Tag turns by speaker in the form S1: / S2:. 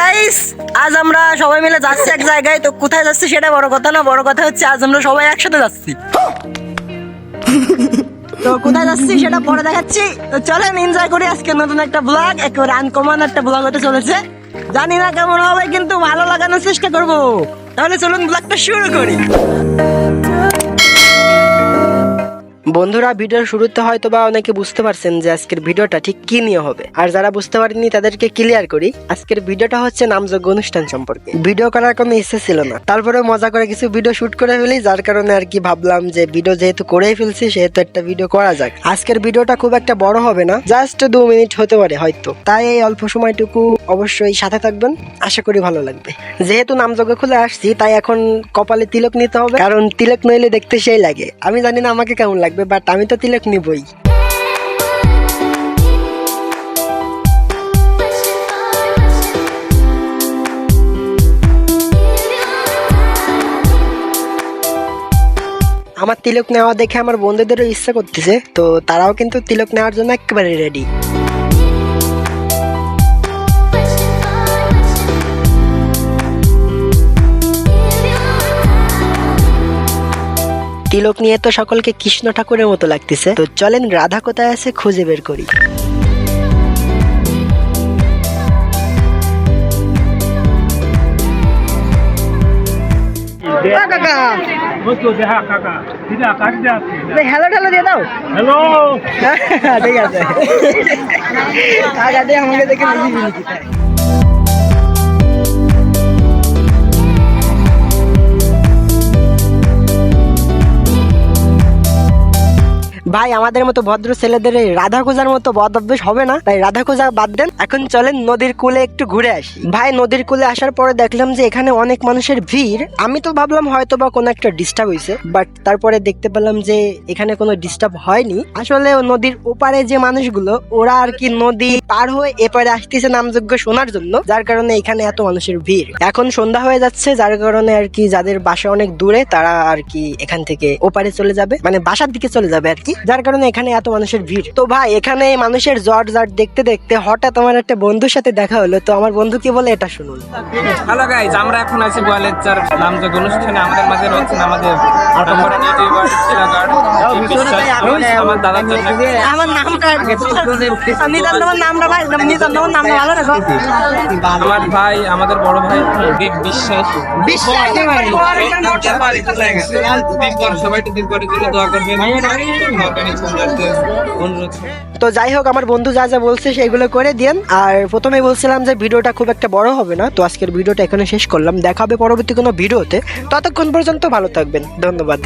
S1: Guys আজ আমরা সবাই মিলে যাচ্ছি এক জায়গায়। তো কোথায় যাচ্ছি সেটা বড় কথা না, বড় কথা হচ্ছে আজ আমরা সবাই একসাথে যাচ্ছি। তো কোথায় যাচ্ছি সেটা পরে দেখাচ্ছি। তো চলেন এনজয় করি আজকে নতুন একটা ব্লগ একেবারে আনকমন একটা ব্লগ হতে চলেছে। জানি না কেমন হবে, কিন্তু ভালো লাগানোর চেষ্টা করব। তাহলে চলুন ব্লগটা শুরু করি। বন্ধুরা, ভিডিওর শুরুতে হয়তো বা অনেকে বুঝতে পারছেন যে আজকের ভিডিওটা ঠিক কি নিয়ে হবে। আর যারা বুঝতে পারেননি, তাদেরকে ক্লিয়ার করি। আজকের ভিডিওটা হচ্ছে নামযোগ্য অনুষ্ঠান সম্পর্কে। ভিডিও করার কোনো ইচ্ছে ছিল না। তারপরে মজা করে কিছু ভিডিও শুট করে ফেলি, যার কারণে আর কি ভাবলাম যে ভিডিও যেহেতু করেই ফেলছি, সেহেতু একটা ভিডিও করা যাক। আজকের ভিডিওটা খুব একটা বড় হবে না জাস্ট দু মিনিট হতে পারে হয়তো। তাই এই অল্প সময়টুকু অবশ্যই সাথে থাকবেন। আশা করি ভালো লাগবে। যেহেতু নামযোগ্য খুলে আসছি, তাই এখন কপালে তিলক নিতে হবে, কারণ তিলক নইলে দেখতে সেই লাগে। আমি জানি না আমাকে কেমন লাগবে বাট আমি তো তিলক নিবই। আমার তিলক নেওয়া দেখে আমার বন্ধুদেরও ইচ্ছা করতেছে, তো তারাও কিন্তু তিলক নেওয়ার জন্য একেবারে রেডি তিলক নিয়ে তো সকলকে কৃষ্ণ ঠাকুরের মতো লাগতেছে। তো চলেন রাধা কোথায় আছে খুঁজে বের করি। কাকা।
S2: ওই তো দেখা কাকা। দিদা কাট দে আপনি
S1: হ্যালো ঠ্যালো দিয়ে দাও।
S2: হ্যালো
S1: ঠিক আছে। আমাকে দেখে ভাই, আমাদের মতো ভদ্র ছেলেদের রাধা খোঁজার মতো বদ অভ্যেস হবে না? তাই রাধা খোঁজা বাদ দেন। এখন চলেন নদীর কূলে একটু ঘুরে আসি। ভাই, নদীর কূলে আসার পরে দেখলাম যে এখানে অনেক মানুষের ভিড়। আমি তো ভাবলাম হয়তো বা কোনো একটা ডিস্টার্ব হয়েছে বাট তারপরে দেখতে পেলাম যে এখানে কোনো ডিস্টার্ব হয়নি। আসলে নদীর ওপারে যে মানুষগুলো, ওরা আর কি নদী পার হয়ে এপারে আসতেছে নামযোগ্য শোনার জন্য, যার কারণে এখানে এত মানুষের ভিড়। এখন সন্ধ্যা হয়ে যাচ্ছে, যার কারণে আর কি যাদের বাসা অনেক দূরে, তারা আর কি এখান থেকে ওপারে চলে যাবে মানে বাসার দিকে চলে যাবে আর কি। যার কারণে এখানে এত মানুষের ভিড়। তো ভাই এখানে মানুষের জট জট দেখতে দেখতে হঠাৎ আমার একটা বন্ধুর সাথে দেখা হলো। তো আমার বন্ধু কি বলে এটা শুনুন।
S3: হ্যালো গাইজ আমরা এখন আছি গোয়ালেচার নামযোগ অনুষ্ঠানে। আমাদের মাঝে রয়েছেন আমাদের বিশ্বাস আমার দাদার জন্য।
S1: আমার নামটা আমি আমার নামটা ভাই নিজাম নামের নামটা ভালো রাখো
S3: আমার ভাই আমাদের বড় ভাই দীপ বিশ্বাস। সবাই একটু দিন করে দিলে দোয়া করবেন।
S1: তো যাই হোক, আমার বন্ধু যা যা বলছে সেগুলো করে দিন আর প্রথমে বলছিলাম যে ভিডিওটা খুব একটা বড় হবে না, তো আজকের ভিডিওটা এখানে শেষ করলাম। দেখা হবে পরবর্তী কোনো ভিডিওতে। ততক্ষণ পর্যন্ত ভালো থাকবেন। ধন্যবাদ।